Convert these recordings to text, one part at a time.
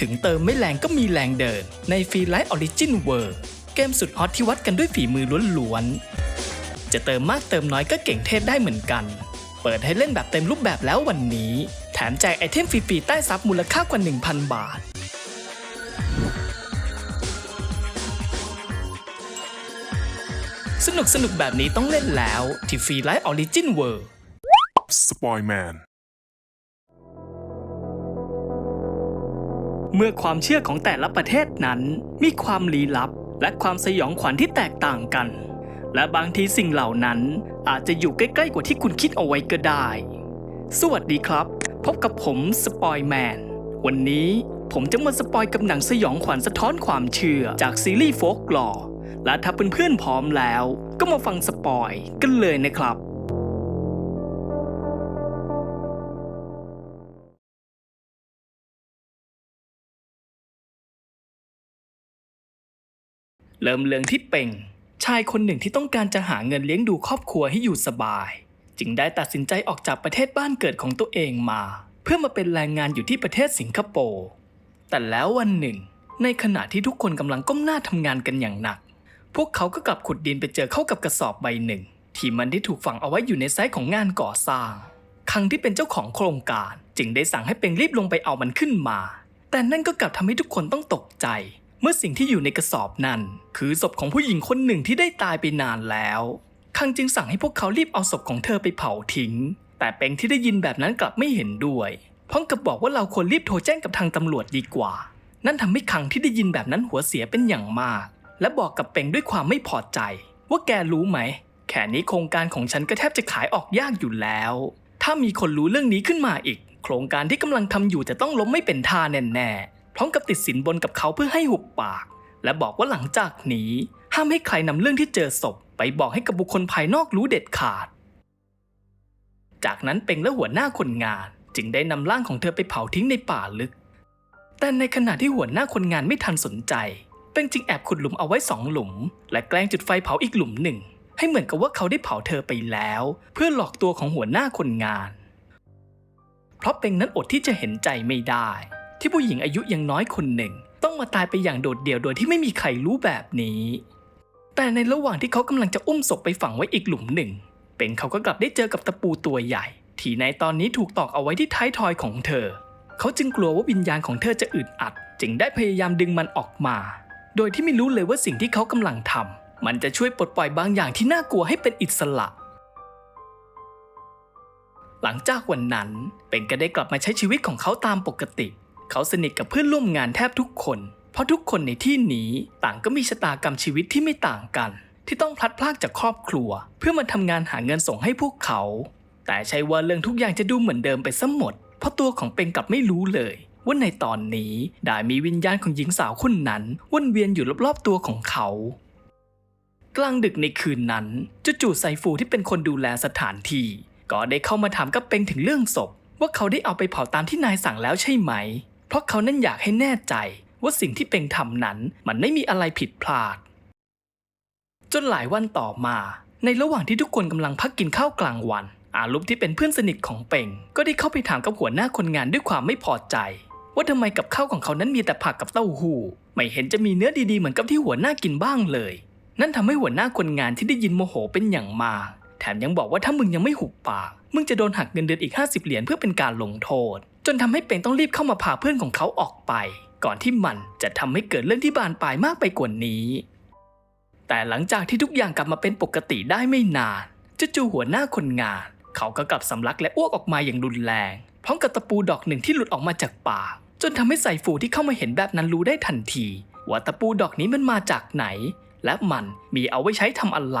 ถึงเติมไม่แรงก็มีแรงเดิน ในฟรีไลท์ออริจินเวิร์เกมสุดฮอตที่วัดกันด้วยฝีมือล้วนๆ จะเติมมากเติมน้อยก็เก่งเทพได้เหมือนกัน เปิดให้เล่นแบบเต็มรูปแบบแล้ววันนี้ แถมแจกไอเทมฟรีๆใต้ซับมูลค่ากว่า 1,000 บาทสนุกสนุกแบบนี้ต้องเล่นแล้ว ที่ฟรีไลท์ออริจินเวิร์สปอยแมน เมื่อความเชื่อของแต่ละประเทศนั้นมีความลี้ลับ และความสยองขวัญที่แตกต่างกัน และบางทีสิ่งเหล่านั้นอาจจะอยู่ใกล้ๆกว่าที่คุณคิดเอาไว้ก็ได้ สวัสดีครับ พบกับผมสปอยแมน วันนี้ผมจะมาสปอยกับหนังสยองขวัญสะท้อนความเชื่อจากซีรีส์โฟกลอและถ้าเพื่อนๆพร้อมแล้ว ก็มาฟังสปอยกันเลยนะครับ เริ่มเรื่องที่เป่ง ชายคนหนึ่งที่ต้องการจะหาเงินเลี้ยงดูครอบครัวให้อยู่สบาย จึงได้ตัดสินใจออกจากประเทศบ้านเกิดของตัวเองมา เพื่อมาเป็นแรงงานอยู่ที่ประเทศสิงคโปร์แต่แล้ววันหนึ่ง ในขณะที่ทุกคนกำลังก้มหน้าทำงานกันอย่างหนัก พวกเขาก็กลับขุดดินไปเจอเข้ากับกระสอบใบหนึ่ง ที่มันได้ถูกฝังเอาไว้อยู่ในไซต์ของงานก่อสร้างคังที่เป็นเจ้าของโครงการ จึงได้สั่งให้เป็งรีบลงไปเอามันขึ้นมา แต่นั่นก็กลับทำให้ทุกคนต้องตกใจ เมื่อสิ่งที่อยู่ในกระสอบนั้น คือศพของผู้หญิงคนหนึ่งที่ได้ตายไปนานแล้วคังจึงสั่งให้พวกเขารีบเอาศพของเธอไปเผาทิ้ง แต่เป็งที่ได้ยินแบบนั้นกลับไม่เห็นด้วยพร้อมกับบอกว่าเราควรรีบโทรแจ้งกับทางตำรวจดีกว่า นั่นทำให้คังที่ได้ยินแบบนั้นหัวเสียเป็นอย่างมาก และบอกกับเป็งด้วยความไม่พอใจ ว่าแกรู้ไหม แค่นี้โครงการของฉันก็แทบจะขายออกยากอยู่แล้ว ถ้ามีคนรู้เรื่องนี้ขึ้นมาอีก โครงการที่กำลังทำอยู่จะต้องล้มไม่เป็นท่าแน่ๆ ร้อมกับติดสินบนกับเขาเพื่อให้หุบปาก และบอกว่าหลังจากนี้ ห้ามให้ใครนำเรื่องที่เจอศพ ไปบอกให้กับบุคคลภายนอกรู้เด็ดขาด จากนั้นเป็งและหัวหน้าคนงานจึงได้นำร่างของเธอไปเผาทิ้งในป่าลึก แต่ในขณะที่หัวหน้าคนงานไม่ทันสนใจ เป็งจึงแอบขุดหลุมเอาไว้สองหลุม และแกล้งจุดไฟเผาอีกหลุมหนึ่ง ให้เหมือนกับว่าเขาได้เผาเธอไปแล้ว เพื่อหลอกตัวของหัวหน้าคนงาน เพราะเป็งนั้นอดที่จะเห็นใจไม่ได้ ที่ผู้หญิงอายุยังน้อยคนหนึ่ง ต้องมาตายไปอย่างโดดเดี่ยวโดยที่ไม่มีใครรู้แบบนี้ แต่ในระหว่างที่เขากำลังจะอุ้มศพไปฝังไว้อีกหลุมหนึ่ง เป็งเขาก็กลับได้เจอกับตะปูตัวใหญ่ ที่ในตอนนี้ถูกตอกเอาไว้ที่ท้ายทอยของเธอ เขาจึงกลัวว่าวิญญาณของเธอจะอึดอัด จึงได้พยายามดึงมันออกมา โดยที่ไม่รู้เลยว่าสิ่งที่เขากำลังทำมันจะช่วยปลดปล่อยบางอย่างที่น่ากลัวให้เป็นอิสระหลังจากวันนั้น เป็งก็ได้กลับมาใช้ชีวิตของเขาตามปกติ เขาสนิทกับเพื่อนร่วมงานแทบทุกคน เพราะทุกคนในที่นี้ต่างก็มีชะตากรรมชีวิตที่ไม่ต่างกัน ที่ต้องพลัดพรากจากครอบครัว เพื่อมาทำงานหาเงินส่งให้พวกเขา แต่ใช่ว่าเรื่องทุกอย่างจะดูเหมือนเดิมไปซะหมด เพราะตัวของเป็งกลับไม่รู้เลยว่าในตอนนี้ได้มีวิญญาณของหญิงสาวคนนั้นวนเวียนอยู่รอบๆตัวของเขา กลางดึกในคืนนั้นจู่ๆไซฟูที่เป็นคนดูแลสถานที่ ก็ได้เข้ามาถามกับเป็งถึงเรื่องศพ ว่าเขาได้เอาไปเผาตามที่นายสั่งแล้วใช่ไหม เพราะเขานั้นอยากให้แน่ใจว่าสิ่งที่เป็งทำนั้นมันไม่มีอะไรผิดพลาด จนหลายวันต่อมา ในระหว่างที่ทุกคนกำลังพักกินข้าวกลางวัน อาลุปที่เป็นเพื่อนสนิทของเป็งก็ได้เข้าไปถามกับหัวหน้าคนงานด้วยความไม่พอใจ ว่าทำไมกับข้าวของเขานั้นมีแต่ผักกับเต้าหู้ไม่เห็นจะมีเนื้อดีๆเหมือนกับที่หัวหน้ากินบ้างเลย นั่นทำให้หัวหน้าคนงานที่ได้ยินโมโหเป็นอย่างมากแถมยังบอกว่าถ้ามึงยังไม่หุบปาก มึงจะโดนหักเงินเดือนอีก 50 เหรียญเพื่อเป็นการลงโทษ จนทำให้เป็งต้องรีบเข้ามาพาเพื่อนของเขาออกไป ก่อนที่มันจะทำให้เกิดเรื่องที่บานปลายมากไปกว่านี้ แต่หลังจากที่ทุกอย่างกลับมาเป็นปกติได้ไม่นานจู่ๆหัวหน้าคนงาน เขาก็กลับสำลักและอ้วกออกมาอย่างรุนแรง พร้อมกับตะปูดอกหนึ่งที่หลุดออกมาจากปากจนทำให้ใส่ฟูที่เข้ามาเห็นแบบนั้นรู้ได้ทันที ว่าตะปูดอกนี้มันมาจากไหน และมันมีเอาไว้ใช้ทำอะไร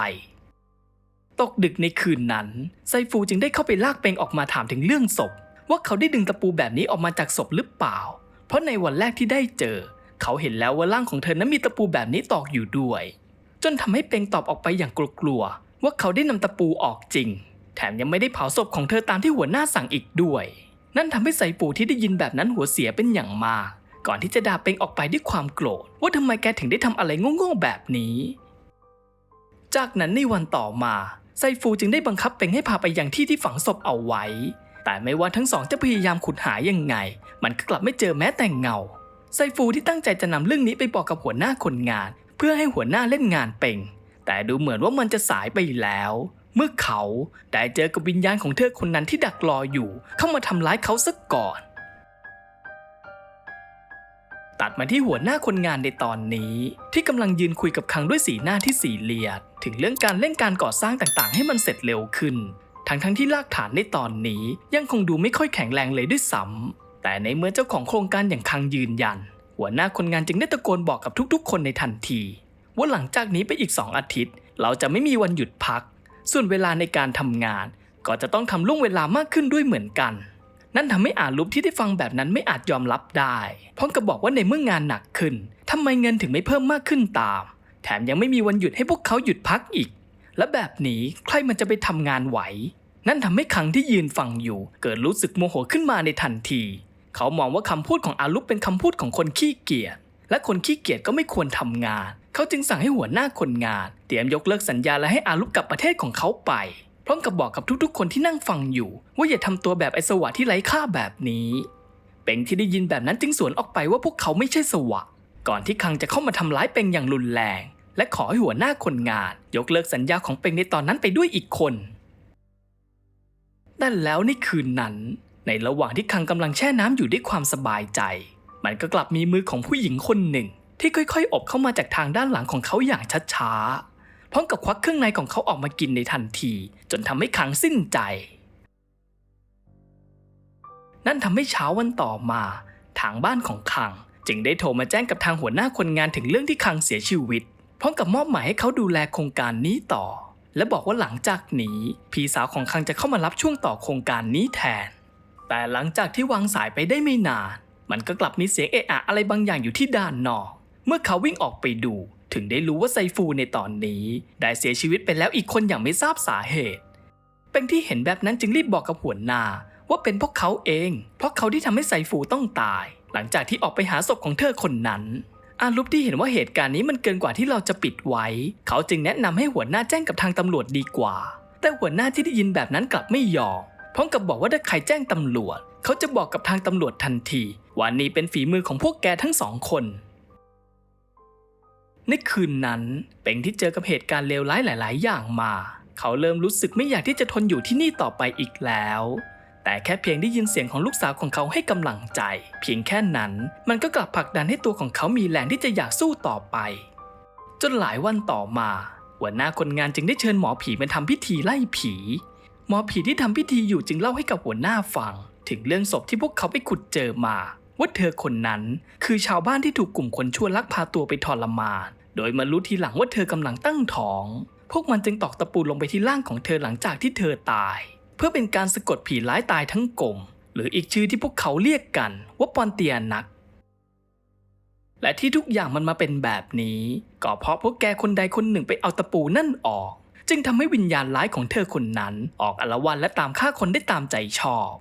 ตกดึกในคืนนั้นไซฟูจึงได้เข้าไปลากเปงออกมาถามถึงเรื่องศพ ว่าเขาได้ดึงตะปูแบบนี้ออกมาจากศพหรือเปล่า เพราะในวันแรกที่ได้เจอ เขาเห็นแล้วว่าร่างของเธอนั้นมีตะปูแบบนี้ตอกอยู่ด้วย จนทำให้เป็งตอบออกไปอย่างกลัวๆว่าเขาได้นำตะปูออกจริง แถมยังไม่ได้เผาศพของเธอตามที่หัวหน้าสั่งอีกด้วย นั่นทำให้ไซฟูที่ได้ยินแบบนั้นหัวเสียเป็นอย่างมากก่อนที่จะด่าเป็งออกไปด้วยความโกรธ ว่าทำไมแกถึงได้ทำอะไรโง่ๆแบบนี้ จากนั้นในวันต่อมาไซฟูจึงได้บังคับเป็งให้พาไปยังที่ที่ฝังศพเอาไว้ แต่ไม่ว่าทั้งสองจะพยายามขุดหายังไง มันก็กลับไม่เจอแม้แต่เงา ไซฟูที่ตั้งใจจะนำเรื่องนี้ไปบอกกับหัวหน้าคนงาน เพื่อให้หัวหน้าเล่นงานเป็งแต่ดูเหมือนว่ามันจะสายไปแล้ว เมื่อเขาได้เจอกับวิญญาณของเธอคนนั้นที่ดักรออยู่ เข้ามาทำร้ายเขาซะก่อน ตัดมาที่หัวหน้าคนงานในตอนนี้ ที่กำลังยืนคุยกับคังด้วยสีหน้าที่สีเลียด ถึงเรื่องการเล่นการก่อสร้างต่างๆ ให้มันเสร็จเร็วขึ้น ทั้งทั้งที่รากฐานในตอนนี้ยังคงดูไม่ค่อยแข็งแรงเลยด้วยซ้ำแต่ในเมื่อเจ้าของโครงการอย่างคังยืนยัน หัวหน้าคนงานจึงได้ตะโกนบอกกับทุกๆ คนในทันที ว่าหลังจากนี้ไปอีก 2 อาทิตย์ เราจะไม่มีวันหยุดพัก ส่วนเวลาในการทำงาน ก็จะต้องทำล่วงเวลามากขึ้นด้วยเหมือนกัน นั่นทำให้อาลุปที่ได้ฟังแบบนั้นไม่อาจยอมรับได้พร้อมกับบอกว่าในเมื่องานหนักขึ้นทำไมเงินถึงไม่เพิ่มมากขึ้นตาม แถมยังไม่มีวันหยุดให้พวกเขาหยุดพักอีกและแบบนี้ใครมันจะไปทำงานไหว นั่นทำให้คังที่ยืนฟังอยู่ เกิดรู้สึกโมโหขึ้นมาในทันที เขามองว่าคำพูดของอาลุปเป็นคำพูดของคนขี้เกียจและคนขี้เกียจก็ไม่ควรทำงาน เขาจึงสั่งให้หัวหน้าคนงาน เตรียมยกเลิกสัญญาและให้อาลุปกลับประเทศของเขาไป พร้อมกับบอกกับทุกๆ คนที่นั่งฟังอยู่ ว่าอย่าทำตัวแบบไอสวะที่ไร้ค่าแบบนี้เป็งที่ได้ยินแบบนั้นจึงสวนออกไปว่าพวกเขาไม่ใช่สวะ ก่อนที่คังจะเข้ามาทำร้ายเป็งอย่างรุนแรง และขอให้หัวหน้าคนงาน ยกเลิกสัญญาของเป็งในตอนนั้นไปด้วยอีกคน แต่แล้วในคืนนั้น ในระหว่างที่คังกำลังแช่น้ำอยู่ด้วยความสบายใจ มันก็กลับมีมือของผู้หญิงคนหนึ่ง ที่ค่อยๆ อบเข้ามาจากทางด้านหลังของเขาอย่างช้าๆพร้อมกับควักเครื่องในของเขาออกมากินในทันที จนทำให้คังสิ้นใจ นั่นทำให้เช้าวันต่อมา ทางบ้านของคัง จึงได้โทรมาแจ้งกับทางหัวหน้าคนงานถึงเรื่องที่คังเสียชีวิตพร้อมกับมอบหมายให้เขาดูแลโครงการนี้ต่อ และบอกว่าหลังจากนี้พี่สาวของคังจะเข้ามารับช่วงต่อโครงการนี้แทน แต่หลังจากที่วางสายไปได้ไม่นาน มันก็กลับมีเสียงเอะอะอะไรบางอย่างอยู่ที่ด้านนอก เมื่อเขาวิ่งออกไปดู ถึงได้รู้ว่าไซฟูในตอนนี้ ได้เสียชีวิตไปแล้วอีกคนอย่างไม่ทราบสาเหตุ เป็นที่เห็นแบบนั้นจึงรีบบอกกับหัวหน้าว่าเป็นพวกเขาเอง เพราะเขาที่ทำให้ไซฟูต้องตาย หลังจากที่ออกไปหาศพของเธอคนนั้น อาลุปที่เห็นว่าเหตุการณ์นี้มันเกินกว่าที่เราจะปิดไว้ เขาจึงแนะนำให้หัวหน้าแจ้งกับทางตำรวจดีกว่า แต่หัวหน้าที่ได้ยินแบบนั้นกลับไม่ยอมพร้อมกับบอกว่าถ้าใครแจ้งตำรวจ เขาจะบอกกับทางตำรวจทันทีว่านี่เป็นฝีมือของพวกแกทั้งสองคน ในคืนนั้นเป็งที่เจอกับเหตุการณ์เลวร้ายหลาย ๆ อย่างมา เขาเริ่มรู้สึกไม่อยากที่จะทนอยู่ที่นี่ต่อไปอีกแล้ว แต่แค่เพียงได้ยินเสียงของลูกสาวของเขาให้กำลังใจ เพียงแค่นั้นมันก็กลับผลักดันให้ตัวของเขามีแรงที่จะอยากสู้ต่อไป จนหลายวันต่อมา หัวหน้าคนงานจึงได้เชิญหมอผีมาทำพิธีไล่ผี หมอผีที่ทำพิธีอยู่จึงเล่าให้กับหัวหน้าฟัง ถึงเรื่องศพที่พวกเขาไปขุดเจอมา ว่าเธอคนนั้น คือชาวบ้านที่ถูกกลุ่มคนชั่วลักพาตัวไปทรมาน โดยมารู้ทีหลังว่าเธอกำลังตั้งท้อง พวกมันจึงตอกตะปูลงไปที่ร่างของเธอหลังจากที่เธอตาย พื่อเป็นการสะกดผีร้ายตายทั้งกลม หรืออีกชื่อที่พวกเขาเรียกกันว่าปอนเตียนัก และที่ทุกอย่างมันมาเป็นแบบนี้ ก็เพราะพวกแกคนใดคนหนึ่งไปเอาตะปูนั่นออก จึงทำให้วิญญาณร้ายของเธอคนนั้น ออกอาวาสและตามฆ่าคนได้ตามใจชอบ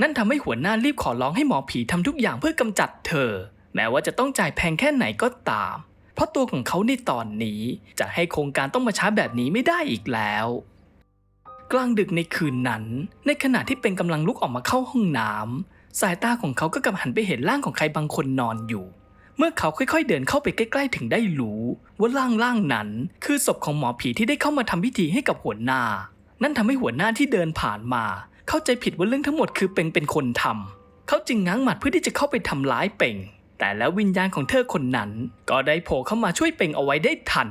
นั่นทำให้หัวหน้ารีบขอร้องให้หมอผีทำทุกอย่างเพื่อกำจัดเธอ แม้ว่าจะต้องจ่ายแพงแค่ไหนก็ตาม เพราะตัวของเขาในตอนนี้จะให้โครงการต้องมาช้าแบบนี้ไม่ได้อีกแล้ว กลางดึกในคืนนั้น ในขณะที่เป็นกำลังลุกออกมาเข้าห้องน้ำสายตาของเขาก็กลับหันไปเห็นร่างของใครบางคนนอนอยู่ เมื่อเขาค่อยๆ เดินเข้าไปใกล้ๆ ถึงได้รู้ ว่าร่างร่างนั้น คือศพของหมอผีที่ได้เข้ามาทำพิธีให้กับหัวหน้า นั่นทำให้หัวหน้าที่เดินผ่านมา เข้าใจผิดว่าเรื่องทั้งหมดคือเป็งเป็นคนทำเขาจึงง้างหมัดเพื่อที่จะเข้าไปทำร้ายเป็งแต่แล้ววิญญาณของเธอคนนั้น ก็ได้โผล่เข้ามาช่วยเป็งเอาไว้ได้ทัน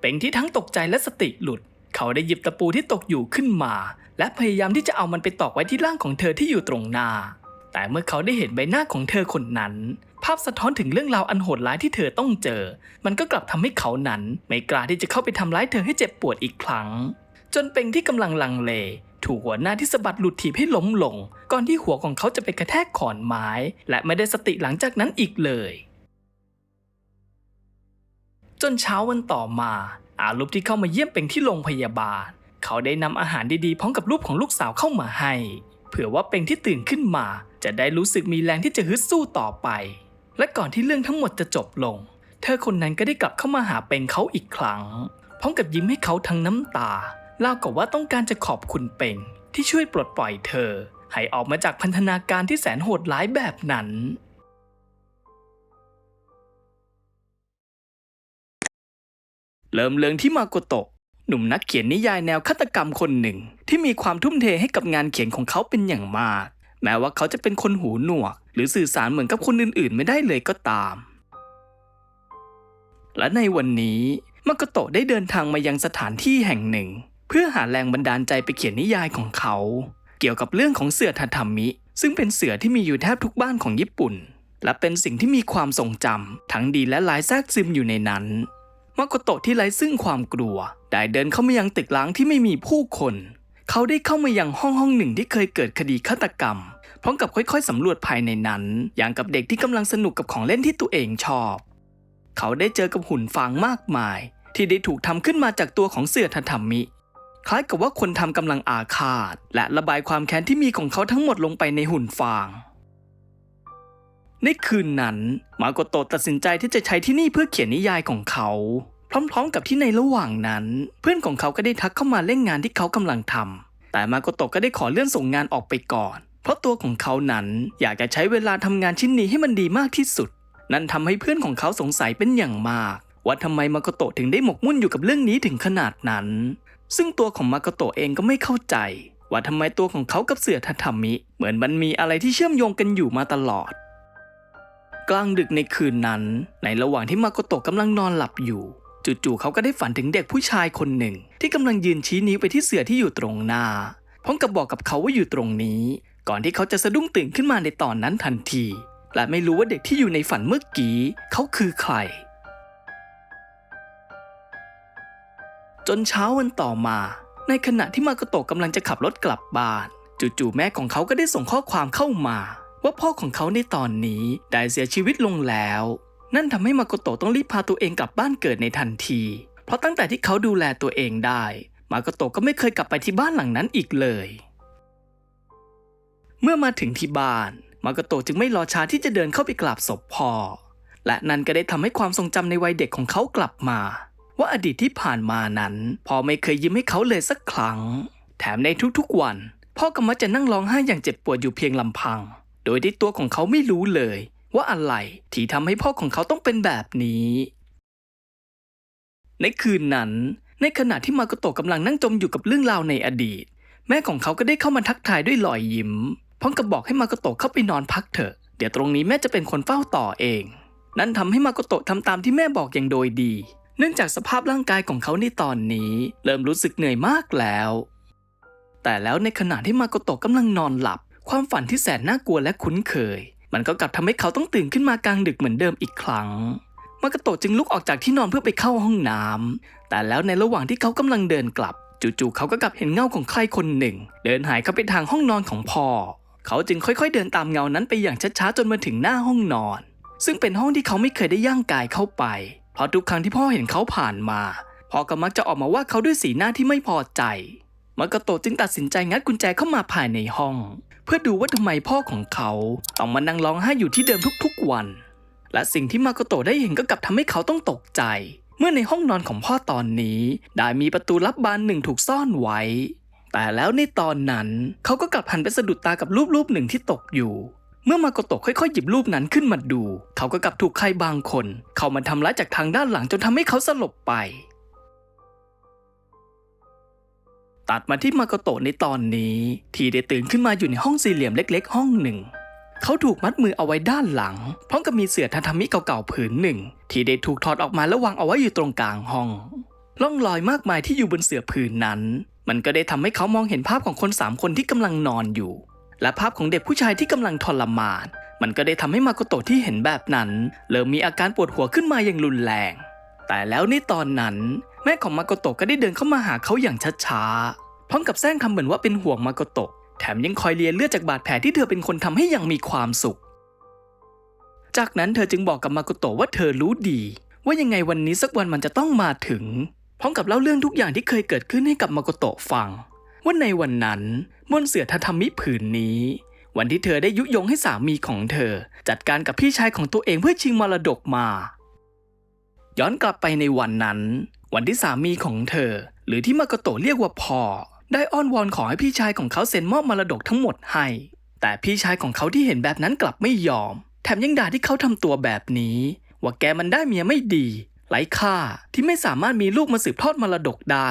เป็งที่ทั้งตกใจและสติหลุด เขาได้หยิบตะปูที่ตกอยู่ขึ้นมา และพยายามที่จะเอามันไปตอกไว้ที่ร่างของเธอที่อยู่ตรงหน้า แต่เมื่อเขาได้เห็นใบหน้าของเธอคนนั้น ภาพสะท้อนถึงเรื่องราวอันโหดร้ายที่เธอต้องเจอ มันก็กลับทำให้เขานั้น ไม่กล้าที่จะเข้าไปทำร้ายเธอให้เจ็บปวดอีกครั้ง จนเป็งที่กำลังลังเล ถูกหัวหน้าที่สะบัดหลุดถีบให้ล้มลง ก่อนที่หัวของเขาจะไปกระแทกขอนไม้ และไม่ได้สติหลังจากนั้นอีกเลยจนเช้าวันต่อมา อาลุปที่เข้ามาเยี่ยมเป็งที่โรงพยาบาล เขาได้นำอาหารดีๆพร้อมกับรูปของลูกสาวเข้ามาให้ เผื่อว่าเป็งที่ตื่นขึ้นมา จะได้รู้สึกมีแรงที่จะฮึดสู้ต่อไป และก่อนที่เรื่องทั้งหมดจะจบลง เธอคนนั้นก็ได้กลับเข้ามาหาเป็งเขาอีกครั้ง พร้อมกับยิ้มให้เขาทั้งน้ำตาเล่ากับว่าต้องการจะขอบคุณเป็งที่ช่วยปลดปล่อยเธอให้ออกมาจากพันธนาการที่แสนโหดร้ายแบบนั้น เริ่มเลื่องที่มาโกโตะหนุ่มนักเขียนนิยายแนวฆาตกรรมคนหนึ่ง ที่มีความทุ่มเทให้กับงานเขียนของเขาเป็นอย่างมาก แม้ว่าเขาจะเป็นคนหูหนวก หรือสื่อสารเหมือนกับคนอื่นๆ ไม่ได้เลยก็ตาม และในวันนี้มาโกโตะได้เดินทางมายังสถานที่แห่งหนึ่ง เพื่อหาแรงบันดาลใจไปเขียนนิยายของเขา เกี่ยวกับเรื่องของเสือทาทามิ ซึ่งเป็นเสือที่มีอยู่แทบทุกบ้านของญี่ปุ่น และเป็นสิ่งที่มีความทรงจำทั้งดีและร้ายแทรกซึมอยู่ในนั้น มาโกโตะที่ไร้ซึ่งความกลัว ได้เดินเข้ามายังตึกล้างที่ไม่มีผู้คน เขาได้เข้ามายังห้องห้องหนึ่งที่เคยเกิดคดีฆาตกรรม พร้อมกับค่อยๆสำรวจภายในนั้น อย่างกับเด็กที่กำลังสนุกกับของเล่นที่ตัวเองชอบ เขาได้เจอกับหุ่นฟางมากมาย ที่ได้ถูกทำขึ้นมาจากตัวของเสือทาทามิ คล้ายกับว่าคนทำกำลังอาฆาต และระบายความแค้นที่มีของเขาทั้งหมดลงไปในหุ่นฟาง ในคืนนั้น มาโกโตะตัดสินใจที่จะใช้ที่นี่เพื่อเขียนนิยายของเขา พร้อมๆกับที่ในระหว่างนั้น เพื่อนของเขาก็ได้ทักเข้ามาเล่นงานที่เขากำลังทำแต่มาโกโตะก็ได้ขอเลื่อนส่งงานออกไปก่อน เพราะตัวของเขานั้นอยากจะใช้เวลาทำงานชิ้นนี้ให้มันดีมากที่สุด นั่นทำให้เพื่อนของเขาสงสัยเป็นอย่างมาก ว่าทำไมมาโกโตะถึงได้หมกมุ่นอยู่กับเรื่องนี้ถึงขนาดนั้น ซึ่งตัวของมาโกโตะเองก็ไม่เข้าใจว่าทำไมตัวของเขากับเสือทาทามิ เหมือนมันมีอะไรที่เชื่อมโยงกันอยู่มาตลอด กลางดึกในคืนนั้น ในระหว่างที่มาโกโตะกำลังนอนหลับอยู่ จู่ๆเขาก็ได้ฝันถึงเด็กผู้ชายคนหนึ่ง ที่กำลังยืนชี้นิ้วไปที่เสือที่อยู่ตรงหน้าพร้อมกับบอกกับเขาว่าอยู่ตรงนี้ ก่อนที่เขาจะสะดุ้งตื่นขึ้นมาในตอนนั้นทันที และไม่รู้ว่าเด็กที่อยู่ในฝันเมื่อกี้ เขาคือใคร จนเช้าวันต่อมา ในขณะที่มาโกโตะกำลังจะขับรถกลับบ้าน จู่ๆแม่ของเขาก็ได้ส่งข้อความเข้ามา ว่าพ่อของเขาในตอนนี้ได้เสียชีวิตลงแล้ว นั่นทำให้มาโกโตะต้องรีบพาตัวเองกลับบ้านเกิดในทันที เพราะตั้งแต่ที่เขาดูแลตัวเองได้ มาโกโตะก็ไม่เคยกลับไปที่บ้านหลังนั้นอีกเลย เมื่อมาถึงที่บ้าน มาโกโตะจึงไม่รอช้าที่จะเดินเข้าไปกราบศพพ่อ และนั่นก็ได้ทำให้ความทรงจำในวัยเด็กของเขากลับมา ว่าอดีตที่ผ่านมานั้นพ่อไม่เคยยิ้มให้เขาเลยสักครั้ง แถมในทุกๆวันพ่อก็มักจะนั่งร้องไห้อย่างเจ็บปวดอยู่เพียงลำพัง โดยที่ตัวของเขาไม่รู้เลย ว่าอะไรที่ทำให้พ่อของเขาต้องเป็นแบบนี้ ในคืนนั้น ในขณะที่มาโกโตะกำลังนั่งจมอยู่กับเรื่องราวในอดีต แม่ของเขาก็ได้เข้ามาทักทายด้วยรอยยิ้มพร้อมกับบอกให้มาโกโตะเข้าไปนอนพักเถอะ เดี๋ยวตรงนี้แม่จะเป็นคนเฝ้าต่อเอง นั่นทำให้มาโกโตะทำตามที่แม่บอกอย่างโดยดี เนื่องจากสภาพร่างกายของเขาในตอนนี้ เริ่มรู้สึกเหนื่อยมากแล้ว แต่แล้วในขณะที่มาโกโตะกำลังนอนหลับ ความฝันที่แสนน่ากลัวและคุ้นเคย มันก็กลับทำให้เขาต้องตื่นขึ้นมากลางดึกเหมือนเดิมอีกครั้งมาโกโตะจึงลุกออกจากที่นอนเพื่อไปเข้าห้องน้ำแต่แล้วในระหว่างที่เขากำลังเดินกลับ จู่ๆเขาก็กลับเห็นเงาของใครคนหนึ่ง เดินหายเข้าไปทางห้องนอนของพ่อ เขาจึงค่อยๆ เดินตามเงานั้นไปอย่างช้าๆจนมาถึงหน้าห้องนอน ซึ่งเป็นห้องที่เขาไม่เคยได้ย่างกายเข้าไป เพราะทุกครั้งที่พ่อเห็นเขาผ่านมาพ่อก็มักจะออกมาว่าเขาด้วยสีหน้าที่ไม่พอใจมาโกโตะจึงตัดสินใจงัดกุญแจเข้ามาภายในห้อง พื่อดูว่าทำไมพ่อของเขาต้องมานั่งร้องไห้อยู่ที่เดิมทุกๆวัน และสิ่งที่มาโกโตะได้เห็นก็กลับทำให้เขาต้องตกใจ เมื่อในห้องนอนของพ่อตอนนี้ได้มีประตูลับบานหนึ่งถูกซ่อนไว้ แต่แล้วในตอนนั้นเขาก็กลับหันไปสะดุดตากับรูปรูปหนึ่งที่ตกอยู่ เมื่อมาโกโตะค่อยๆหยิบรูปนั้นขึ้นมาดู เขาก็กลับถูกใครบางคน เข้ามาทำร้ายจากทางด้านหลังจนทำให้เขาสลบไป ตัดมาที่มาโกโตะในตอนนี้ ที่ได้ตื่นขึ้นมาอยู่ในห้องสี่เหลี่ยมเล็ก ๆ ห้องหนึ่ง เขาถูกมัดมือเอาไว้ด้านหลัง พร้อมกับมีเสื่อทาทามิเก่าๆผืนหนึ่ง ที่ได้ถูกถอดออกมาแล้ววางเอาไว้อยู่ตรงกลางห้องร่องรอยมากมายที่อยู่บนเสื่อผืนนั้น มันก็ได้ทำให้เขามองเห็นภาพของคนสามคนที่กำลังนอนอยู่ และภาพของเด็กผู้ชายที่กำลังทรมาน มันก็ได้ทำให้มาโกโตะที่เห็นแบบนั้น เริ่มมีอาการปวดหัวขึ้นมาอย่างรุนแรง แต่แล้วในตอนนั้น แม่ของมาโกโตะก็ได้เดินเข้ามาหาเขาอย่างช้าๆพร้อมกับแซงคำเหมือนว่าเป็นห่วงมาโกโตะแถมยังคอยเลียเลือดจากบาดแผลที่เธอเป็นคนทำให้อย่างมีความสุข จากนั้นเธอจึงบอกกับมาโกโตะว่าเธอรู้ดี ว่ายังไงวันนี้สักวันมันจะต้องมาถึง พร้อมกับเล่าเรื่องทุกอย่างที่เคยเกิดขึ้นให้กับมาโกโตะฟัง ว่าในวันนั้นบนเสือทาทามิผืนนี้ วันที่เธอได้ยุยงให้สามีของเธอ จัดการกับพี่ชายของตัวเองเพื่อชิงมรดกมา ย้อนกลับไปในวันนั้น วันที่สามีของเธอ หรือที่มาโกโตะเรียกว่าพอ ได้อ้อนวอนขอให้พี่ชายของเขาเซ็นมอบมรดกทั้งหมดให้ แต่พี่ชายของเขาที่เห็นแบบนั้นกลับไม่ยอม แถมยังด่าที่เขาทำตัวแบบนี้ ว่าแกมันได้เมียไม่ดีไร้ค่าที่ไม่สามารถมีลูกมาสืบทอดมรดกได้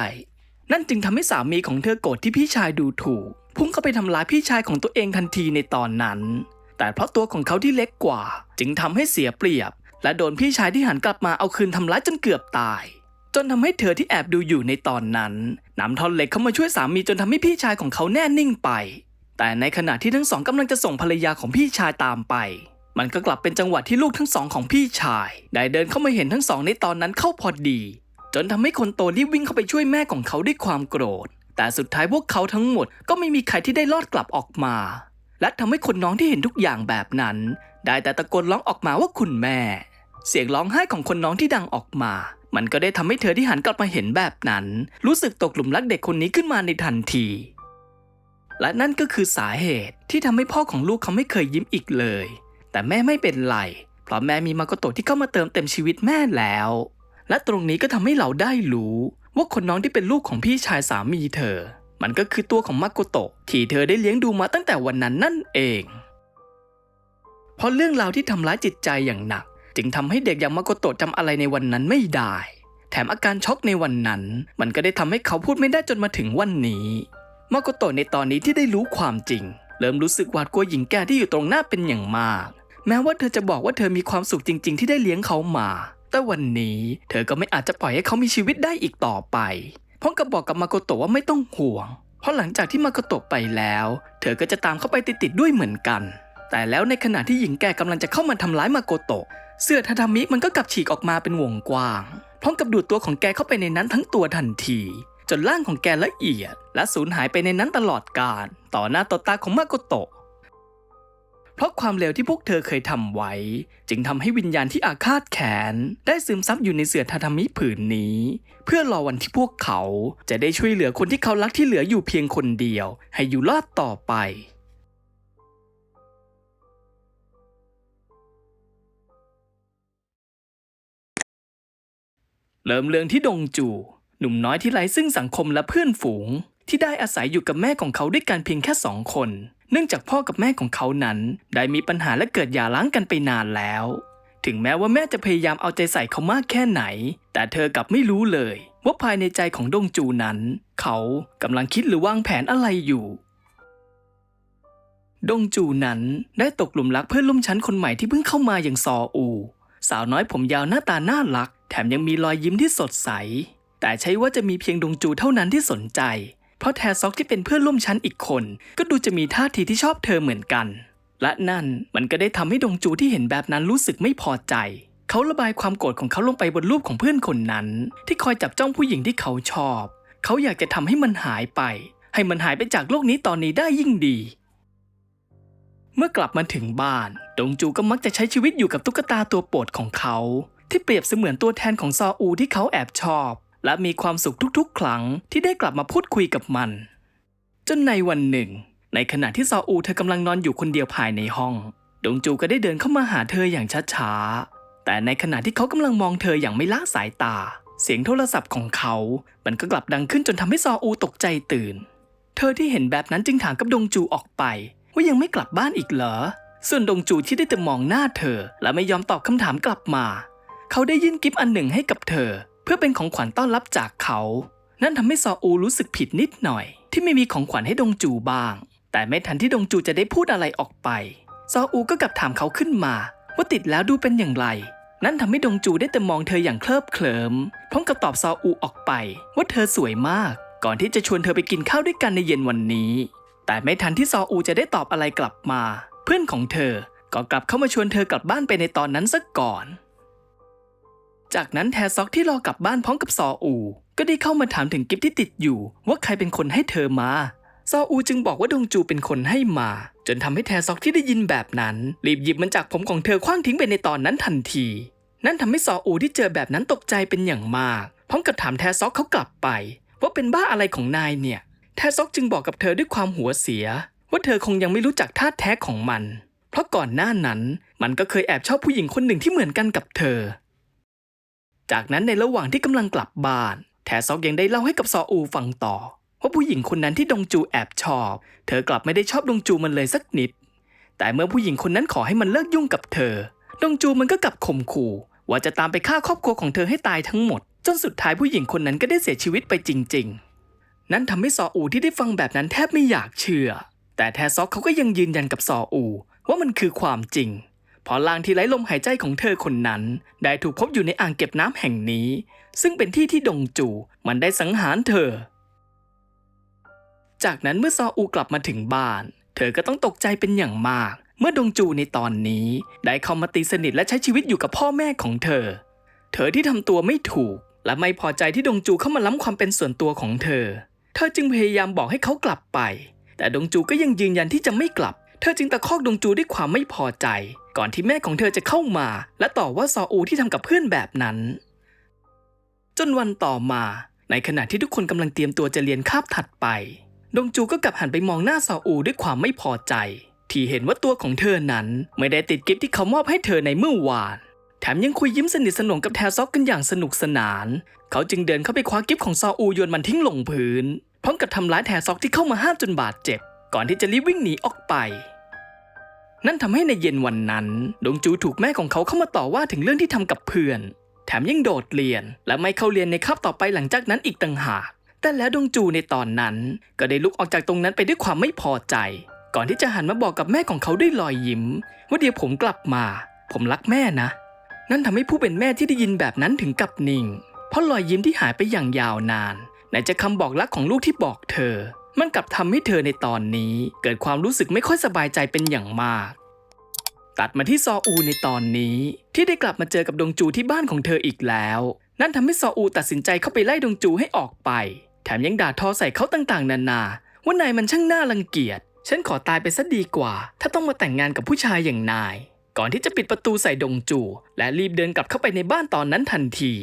นั่นจึงทำให้สามีของเธอโกรธที่พี่ชายดูถูก พุ่งเข้าไปทำร้ายพี่ชายของตัวเองทันทีในตอนนั้น แต่เพราะตัวของเขาที่เล็กกว่า จึงทำให้เสียเปรียบ และโดนพี่ชายที่หันกลับมาเอาคืนทำร้ายจนเกือบตาย จนทำให้เธอที่แอบดูอยู่ในตอนนั้นนำท่อนเหล็กเข้ามาช่วยสามีจนทำให้พี่ชายของเขาแน่นิ่งไป แต่ในขณะที่ทั้งสองกำลังจะส่งภรรยาของพี่ชายตามไป มันก็กลับเป็นจังหวะที่ลูกทั้งสองของพี่ชาย ได้เดินเข้ามาเห็นทั้งสองในตอนนั้นเข้าพอดี จนทำให้คนโตรีบวิ่งเข้าไปช่วยแม่ของเขาด้วยความโกรธ แต่สุดท้ายพวกเขาทั้งหมดก็ไม่มีใครที่ได้รอดกลับออกมา และทำให้คนน้องที่เห็นทุกอย่างแบบนั้น ได้แต่ตะโกนร้องออกมาว่าคุณแม่ เสียงร้องไห้ของคนน้องที่ดังออกมา มันก็ได้ทำให้เธอที่หันกลับมาเห็นแบบนั้น รู้สึกตกหลุมรักเด็กคนนี้ขึ้นมาในทันที และนั่นก็คือสาเหตุที่ทำให้พ่อของลูกเขาไม่เคยยิ้มอีกเลย แต่แม่ไม่เป็นไร เพราะแม่มีมาโกโตะที่เข้ามาเติมเต็มชีวิตแม่แล้ว และตรงนี้ก็ทำให้เราได้รู้ว่าคนน้องที่เป็นลูกของพี่ชายสามีเธอ มันก็คือตัวของมาโกโตะที่เธอได้เลี้ยงดูมาตั้งแต่วันนั้นนั่นเอง เพราะเรื่องราวที่ทำร้ายจิตใจอย่างหนัก จึงทำให้เด็กอย่างมาโกโตะจำอะไรในวันนั้นไม่ได้ แถมอาการช็อกในวันนั้น มันก็ได้ทำให้เขาพูดไม่ได้จนมาถึงวันนี้มาโกโตะในตอนนี้ที่ได้รู้ความจริง เริ่มรู้สึกหวาดกลัวหญิงแก่ที่อยู่ตรงหน้าเป็นอย่างมาก แม้ว่าเธอจะบอกว่าเธอมีความสุขจริง ๆ ที่ได้เลี้ยงเขามา แต่วันนี้เธอก็ไม่อาจจะปล่อยให้เขามีชีวิตได้อีกต่อไปพร้อมกับบอกกับมาโกโตะว่าไม่ต้องห่วง เพราะหลังจากที่มาโกโตะไปแล้ว เธอก็จะตามเข้าไปติดๆด้วยเหมือนกัน แต่แล้วในขณะที่หญิงแก่กำลังจะเข้ามาทำร้ายมาโกโตะ เสื้อทาทามิมันก็กลับฉีกออกมาเป็นวงกว้าง พร้อมกับดูดตัวของแกเข้าไปในนั้นทั้งตัวทันที จนร่างของแกละเอียด และสูญหายไปในนั้นตลอดกาลต่อหน้าต่อตาของมาโกโตะเพราะความเลวที่พวกเธอเคยทำไว้ จึงทำให้วิญญาณที่อาฆาตแค้นได้ซึมซับอยู่ในเสื่อทาทามิผืนนี้ เพื่อรอวันที่พวกเขาจะได้ช่วยเหลือคนที่เขารักที่เหลืออยู่เพียงคนเดียว ให้อยู่รอดต่อไป เริ่มเรื่องที่ดงจู หนุ่มน้อยที่ไร้ซึ่งสังคมและเพื่อนฝูง ที่ได้อาศัยอยู่กับแม่ของเขาด้วยกันเพียงแค่สองคน เนื่องจากพ่อกับแม่ของเขานั้น ได้มีปัญหาและเกิดหย่าร้างกันไปนานแล้ว ถึงแม้ว่าแม่จะพยายามเอาใจใส่เขามากแค่ไหน แต่เธอกลับไม่รู้เลย ว่าภายในใจของดงจูนั้น เขากำลังคิดหรือวางแผนอะไรอยู่ดงจูนั้นได้ตกหลุมรักเพื่อนร่วมชั้นคนใหม่ที่เพิ่งเข้ามาอย่างซออู สาวน้อยผมยาวหน้าตาน่ารัก แถมยังมีรอยยิ้มที่สดใส แต่ใช่ว่าจะมีเพียงดงจูเท่านั้นที่สนใจ เพราะแทซอกที่เป็นเพื่อนร่วมชั้นอีกคน ก็ดูจะมีท่าทีที่ชอบเธอเหมือนกัน และนั่นมันก็ได้ทำให้ดงจูที่เห็นแบบนั้นรู้สึกไม่พอใจ เขาระบายความโกรธของเขาลงไปบนรูปของเพื่อนคนนั้น ที่คอยจับจ้องผู้หญิงที่เขาชอบ เขาอยากจะทำให้มันหายไป ให้มันหายไปจากโลกนี้ตอนนี้ได้ยิ่งดีเมื่อกลับมาถึงบ้าน ดงจูก็มักจะใช้ชีวิตอยู่กับตุ๊กตาตัวโปรดของเขา ที่เปรียบเสมือนตัวแทนของซออูที่เขาแอบชอบ และมีความสุขทุกๆ ครั้งที่ได้กลับมาพูดคุยกับมัน จนในวันหนึ่ง ในขณะที่ซออูเธอกำลังนอนอยู่คนเดียวภายในห้อง ดงจูก็ได้เดินเข้ามาหาเธออย่างช้าๆ แต่ในขณะที่เขากำลังมองเธออย่างไม่ละสายตา เสียงโทรศัพท์ของเขา มันก็กลับดังขึ้นจนทำให้ซออูตกใจตื่น เธอที่เห็นแบบนั้นจึงถามกับดงจูออกไป ว่ายังไม่กลับบ้านอีกเหรอส่วนดงจูที่ได้แต่มองหน้าเธอ และไม่ยอมตอบคำถามกลับมา เขาได้ยื่นกิฟต์อันหนึ่งให้กับเธอ เพื่อเป็นของขวัญต้อนรับจากเขา นั่นทำให้ซออูรู้สึกผิดนิดหน่อย ที่ไม่มีของขวัญให้ดงจูบ้าง แต่ไม่ทันที่ดงจูจะได้พูดอะไรออกไป ซออูก็กลับถามเขาขึ้นมา ว่าติดแล้วดูเป็นอย่างไร นั่นทำให้ดงจูได้แต่มองเธออย่างเคลิบเคลิ้มพร้อมกับตอบซออูออกไป ว่าเธอสวยมาก ก่อนที่จะชวนเธอไปกินข้าวด้วยกันในเย็นวันนี้ แต่ไม่ทันที่ซออูจะได้ตอบอะไรกลับมา เพื่อนของเธอก็กลับเข้ามาชวนเธอกลับบ้านไปในตอนนั้นซะก่อน จากนั้นแทซอกที่รอกลับบ้านพร้อมกับซออู ก็ได้เข้ามาถามถึงกิฟที่ติดอยู่ ว่าใครเป็นคนให้เธอมา ซออูจึงบอกว่าดงจูเป็นคนให้มา จนทำให้แทซอกที่ได้ยินแบบนั้น รีบหยิบมันจากผมของเธอคว้างทิ้งไปในตอนนั้นทันที นั่นทำให้ซออูที่เจอแบบนั้นตกใจเป็นอย่างมาก พร้อมกับถามแทซอกเขากลับไป ว่าเป็นบ้าอะไรของนายเนี่ย แทซอกจึงบอกกับเธอด้วยความหัวเสีย ว่าเธอคงยังไม่รู้จักท่าแท้ของมัน เพราะก่อนหน้านั้น มันก็เคยแอบชอบผู้หญิงคนหนึ่งที่เหมือนกันกับเธอ จากนั้นในระหว่างที่กำลังกลับบ้าน แทซอกยังได้เล่าให้กับซออูฟังต่อ ว่าผู้หญิงคนนั้นที่ดงจูแอบชอบ เธอกลับไม่ได้ชอบดงจูมันเลยสักนิด แต่เมื่อผู้หญิงคนนั้นขอให้มันเลิกยุ่งกับเธอ ดงจูมันก็กลับข่มขู่ ว่าจะตามไปฆ่าครอบครัวของเธอให้ตายทั้งหมด จนสุดท้ายผู้หญิงคนนั้นก็ได้เสียชีวิตไปจริง ๆ นั่นทำให้ซออูที่ได้ฟังแบบนั้นแทบไม่อยากเชื่อ แต่แทซอกเขาก็ยังยืนยันกับซออู ว่ามันคือความจริง พราะลางที่ไร้ลมหายใจของเธอคนนั้น ได้ถูกพบอยู่ในอ่างเก็บน้ำแห่งนี้ ซึ่งเป็นที่ที่ดงจูมันได้สังหารเธอ จากนั้นเมื่อซออูกลับมาถึงบ้าน เธอก็ต้องตกใจเป็นอย่างมาก เมื่อดงจูในตอนนี้ ได้เข้ามาตีสนิทและใช้ชีวิตอยู่กับพ่อแม่ของเธอ เธอที่ทำตัวไม่ถูก และไม่พอใจที่ดงจูเข้ามาล้ำความเป็นส่วนตัวของเธอ เธอจึงพยายามบอกให้เขากลับไป แต่ดงจูก็ยังยืนยันที่จะไม่กลับ เธอจึงตะคอกดงจูด้วยความไม่พอใจ ก่อนที่แม่ของเธอจะเข้ามา และต่อว่าซออูที่ทำกับเพื่อนแบบนั้น จนวันต่อมา ในขณะที่ทุกคนกำลังเตรียมตัวจะเรียนคาบถัดไป ดงจูก็กลับหันไปมองหน้าซออูด้วยความไม่พอใจ ที่เห็นว่าตัวของเธอนั้นไม่ได้ติดกิฟที่เขามอบให้เธอในเมื่อวานแถมยังคุยยิ้มสนิทสนมกับแทซอกกันอย่างสนุกสนาน เขาจึงเดินเข้าไปคว้ากิฟของซออูโยนมันทิ้งลงพื้น พร้อมกับทำร้ายแทซอกที่เข้ามาห้ามจนบาดเจ็บ ก่อนที่จะรีบวิ่งหนีออกไป นั่นทำให้ในเย็นวันนั้น ดงจูถูกแม่ของเขาเข้ามาต่อว่าถึงเรื่องที่ทำกับเพื่อน แถมยังโดดเรียน และไม่เข้าเรียนในคาบต่อไปหลังจากนั้นอีกต่างหาก แต่แล้วดงจูในตอนนั้น ก็ได้ลุกออกจากตรงนั้นไปด้วยความไม่พอใจ ก่อนที่จะหันมาบอกกับแม่ของเขาด้วยรอยยิ้ม ว่าเดี๋ยวผมกลับมา ผมรักแม่นะ นั่นทำให้ผู้เป็นแม่ที่ได้ยินแบบนั้นถึงกับนิ่ง เพราะรอยยิ้มที่หายไปอย่างยาวนานไหนจะคำบอกรักของลูกที่บอกเธอ มันกลับทำให้เธอในตอนนี้ เกิดความรู้สึกไม่ค่อยสบายใจเป็นอย่างมาก ตัดมาที่ซออูในตอนนี้ ที่ได้กลับมาเจอกับดงจูที่บ้านของเธออีกแล้ว นั่นทำให้ซออูตัดสินใจเข้าไปไล่ดงจูให้ออกไป แถมยังด่าทอใส่เขาต่างๆ นานาว่านายมันช่างน่ารังเกียจ ฉันขอตายไปซะดีกว่า ถ้าต้องมาแต่งงานกับผู้ชายอย่างนาย ก่อนที่จะปิดประตูใส่ดงจู และรีบเดินกลับเข้าไปในบ้านตอนนั้นทันที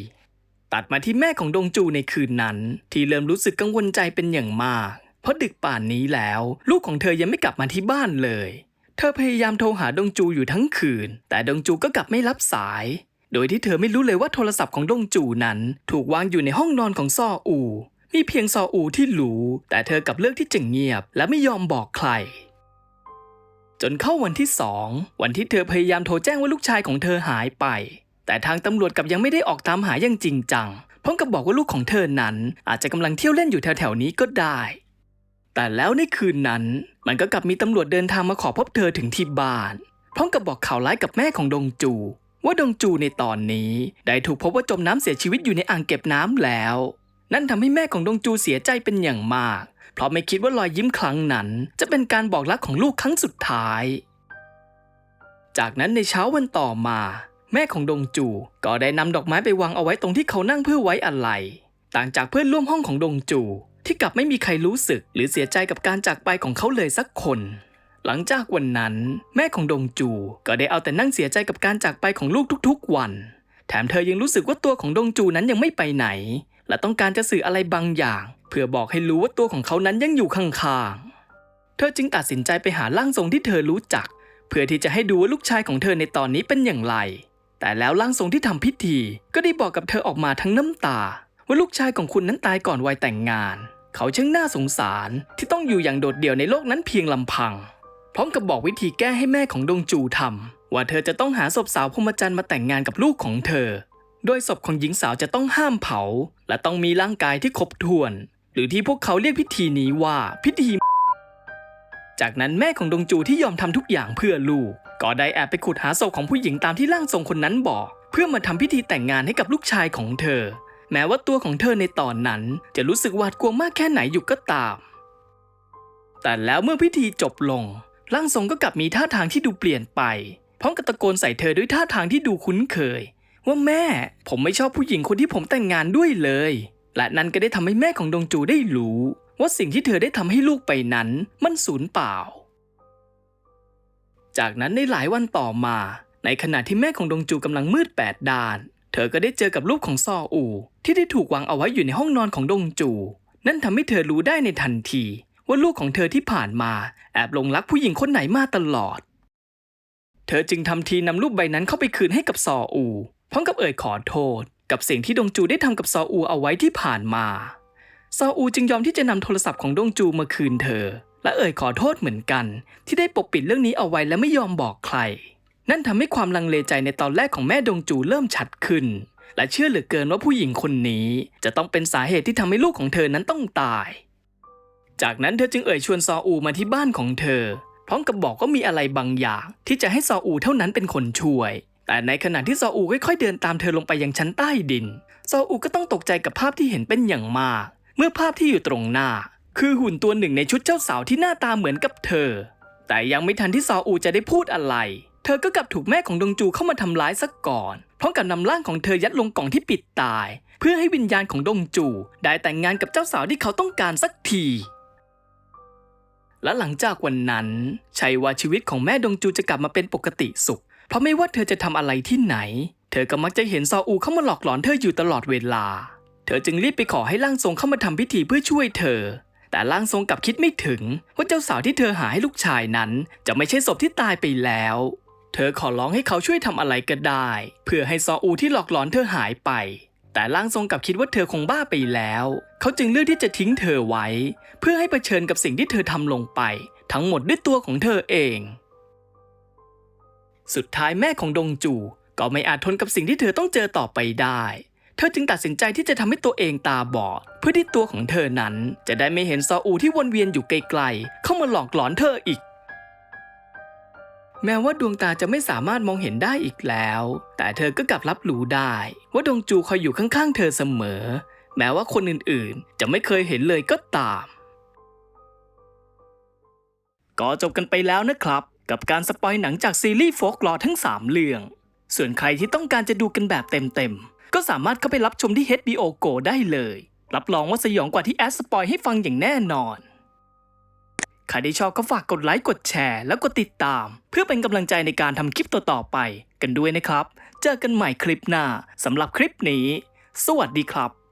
ตัดมาที่แม่ของดงจูในคืนนั้น ที่เริ่มรู้สึกกังวลใจเป็นอย่างมาก เพราะดึกป่านนี้แล้ว ลูกของเธอยังไม่กลับมาที่บ้านเลย เธอพยายามโทรหาดงจูอยู่ทั้งคืน แต่ดงจูก็กลับไม่รับสาย โดยที่เธอไม่รู้เลยว่าโทรศัพท์ของดงจูนั้น ถูกวางอยู่ในห้องนอนของซออู มีเพียงซออูที่รู้ แต่เธอกลับเลือกที่จะเงียบ และไม่ยอมบอกใคร จนเข้าวันที่สองวันที่เธอพยายามโทรแจ้งว่าลูกชายของเธอหายไป แต่ทางตำรวจกลับยังไม่ได้ออกตามหาอย่างจริงจังพร้อมกับบอกว่าลูกของเธอนั้น อาจจะกำลังเที่ยวเล่นอยู่แถวๆนี้ก็ได้ แต่แล้วในคืนนั้น มันก็กลับมีตำรวจเดินทางมาขอพบเธอถึงที่บ้าน พร้อมกับบอกข่าวร้ายกับแม่ของดงจู ว่าดงจูในตอนนี้ ได้ถูกพบว่าจมน้ำเสียชีวิตอยู่ในอ่างเก็บน้ำแล้ว นั่นทำให้แม่ของดงจูเสียใจเป็นอย่างมาก เพราะไม่คิดว่ารอยยิ้มครั้งนั้น จะเป็นการบอกรักของลูกครั้งสุดท้าย จากนั้นในเช้าวันต่อมา แม่ของดงจูก็ได้นำดอกไม้ไปวางเอาไว้ตรงที่เขานั่งเพื่อไว้อะไรต่างจากเพื่อนร่วมห้องของดงจู ที่กลับไม่มีใครรู้สึกหรือเสียใจกับการจากไปของเขาเลยสักคน หลังจากวันนั้น แม่ของดงจูก็ได้เอาแต่นั่งเสียใจกับการจากไปของลูกทุกๆวัน แถมเธอยังรู้สึกว่าตัวของดงจูนั้นยังไม่ไปไหน และต้องการจะสื่ออะไรบางอย่าง เพื่อบอกให้รู้ว่าตัวของเขานั้นยังอยู่ข้างๆเธอจึงตัดสินใจไปหาร่างทรงที่เธอรู้จัก เพื่อที่จะให้ดูว่าลูกชายของเธอในตอนนี้เป็นอย่างไร แต่แล้วร่างทรงที่ทำพิธี ก็ได้บอกกับเธอออกมาทั้งน้ำตาว่าลูกชายของคุณนั้นตายก่อนวัยแต่งงาน เขาช่างน่าสงสารที่ต้องอยู่อย่างโดดเดี่ยวในโลกนั้นเพียงลำพัง พร้อมกับบอกวิธีแก้ให้แม่ของดงจูทำว่าเธอจะต้องหาศพสาวพรหมจันทร์มาแต่งงานกับลูกของเธอ โดยศพของหญิงสาวจะต้องห้ามเผา และต้องมีร่างกายที่ครบถ้วน หรือที่พวกเขาเรียกพิธีนี้ว่าพิธี จากนั้นแม่ของดงจูที่ยอมทำทุกอย่างเพื่อลูก ก็ได้แอบไปขุดหาศพของผู้หญิงตามที่ร่างทรงคนนั้นบอก เพื่อมาทำพิธีแต่งงานให้กับลูกชายของเธอ แม้ว่าตัวของเธอในตอนนั้นจะรู้สึกหวาดกลัวมากแค่ไหนอยู่ก็ตาม แต่แล้วเมื่อพิธีจบลง ร่างทรงก็กลับมีท่าทางที่ดูเปลี่ยนไป พร้อมกับตะโกนใส่เธอด้วยท่าทางที่ดูคุ้นเคย ว่าแม่ผมไม่ชอบผู้หญิงคนที่ผมแต่งงานด้วยเลย และนั่นก็ได้ทำให้แม่ของดงจูได้รู้ ว่าสิ่งที่เธอได้ทำให้ลูกไปนั้น มันสูญเปล่า จากนั้นในหลายวันต่อมา ในขณะที่แม่ของดงจูกำลังมืดแปดด้าน เธอก็ได้เจอกับรูปของซออู ที่ได้ถูกวางเอาไว้อยู่ในห้องนอนของดงจู นั่นทำให้เธอรู้ได้ในทันที ว่าลูกของเธอที่ผ่านมาแอบหลงรักผู้หญิงคนไหนมาตลอด เธอจึงทำทีนำรูปใบนั้นเข้าไปคืนให้กับซออู พร้อมกับเอ่ยขอโทษ กับสิ่งที่ดงจูได้ทำกับซออูเอาไว้ที่ผ่านมา ซออูจึงยอมที่จะนำโทรศัพท์ของดงจูมาคืนเธอ และเอ่ยขอโทษเหมือนกัน ที่ได้ปกปิดเรื่องนี้เอาไว้และไม่ยอมบอกใคร นั่นทำให้ความลังเลใจในตอนแรกของแม่ดงจูเริ่มชัดขึ้น และเชื่อเหลือเกินว่าผู้หญิงคนนี้ จะต้องเป็นสาเหตุที่ทำให้ลูกของเธอนั้นต้องตาย จากนั้นเธอจึงเอ่ยชวนซออูมาที่บ้านของเธอ พร้อมกับบอกว่ามีอะไรบางอย่าง ที่จะให้ซออูเท่านั้นเป็นคนช่วย แต่ในขณะที่ซออูค่อยๆเดินตามเธอลงไปยังชั้นใต้ดิน ซออูก็ต้องตกใจกับภาพที่เห็นเป็นอย่างมาก เมื่อภาพที่อยู่ตรงหน้า คือหุ่นตัวหนึ่งในชุดเจ้าสาวที่หน้าตาเหมือนกับเธอ แต่ยังไม่ทันที่ซออูจะได้พูดอะไร เธอก็กลับถูกแม่ของดงจูเข้ามาทำร้ายซะก่อน พร้อมกับนำร่างของเธอยัดลงกล่องที่ปิดตาย เพื่อให้วิญญาณของดงจู ได้แต่งงานกับเจ้าสาวที่เขาต้องการสักที และหลังจากวันนั้นใช่ว่าชีวิตของแม่ดงจูจะกลับมาเป็นปกติสุข เพราะไม่ว่าเธอจะทำอะไรที่ไหน เธอก็มักจะเห็นซออูเข้ามาหลอกหลอนเธออยู่ตลอดเวลา เธอจึงรีบไปขอให้ร่างทรงเข้ามาทำพิธีเพื่อช่วยเธอแต่ร่างทรงกลับคิดไม่ถึงว่าเจ้าสาวที่เธอหาให้ลูกชายนั้น จะไม่ใช่ศพที่ตายไปแล้ว เธอขอร้องให้เขาช่วยทำอะไรก็ได้ เพื่อให้ซออูที่หลอกหลอนเธอหายไป แต่ร่างทรงกลับคิดว่าเธอคงบ้าไปแล้ว เขาจึงเลือกที่จะทิ้งเธอไว้ เพื่อให้เผชิญกับสิ่งที่เธอทำลงไป ทั้งหมดด้วยตัวของเธอเอง สุดท้ายแม่ของดงจูก็ไม่อาจทนกับสิ่งที่เธอต้องเจอต่อไปได้ เธอจึงตัดสินใจที่จะทำให้ตัวเองตาบอด เพื่อที่ตัวของเธอนั้น จะได้ไม่เห็นซออูที่วนเวียนอยู่ไกลๆเข้ามาหลอกหลอนเธออีก แม้ว่าดวงตาจะไม่สามารถมองเห็นได้อีกแล้ว แต่เธอก็กลับรับรู้ได้ ว่าดงจูคอยอยู่ข้างๆ เธอเสมอ แม้ว่าคนอื่นๆ จะไม่เคยเห็นเลยก็ตาม ก็จบกันไปแล้วนะครับ กับการสปอยหนังจากซีรีส์โฟกลอทั้ง 3 เรื่อง ส่วนใครที่ต้องการจะดูกันแบบเต็มๆ ก็สามารถเข้าไปรับชมที่ HBO Go ได้เลย รับรองว่าสยองกว่าที่แอดสปอยให้ฟังอย่างแน่นอน ใครที่ชอบก็ฝากกดไลค์กดแชร์แล้วกดติดตาม เพื่อเป็นกำลังใจในการทำคลิปต่อๆไปกันด้วยนะครับ เจอกันใหม่คลิปหน้าสำหรับคลิปนี้ สวัสดีครับ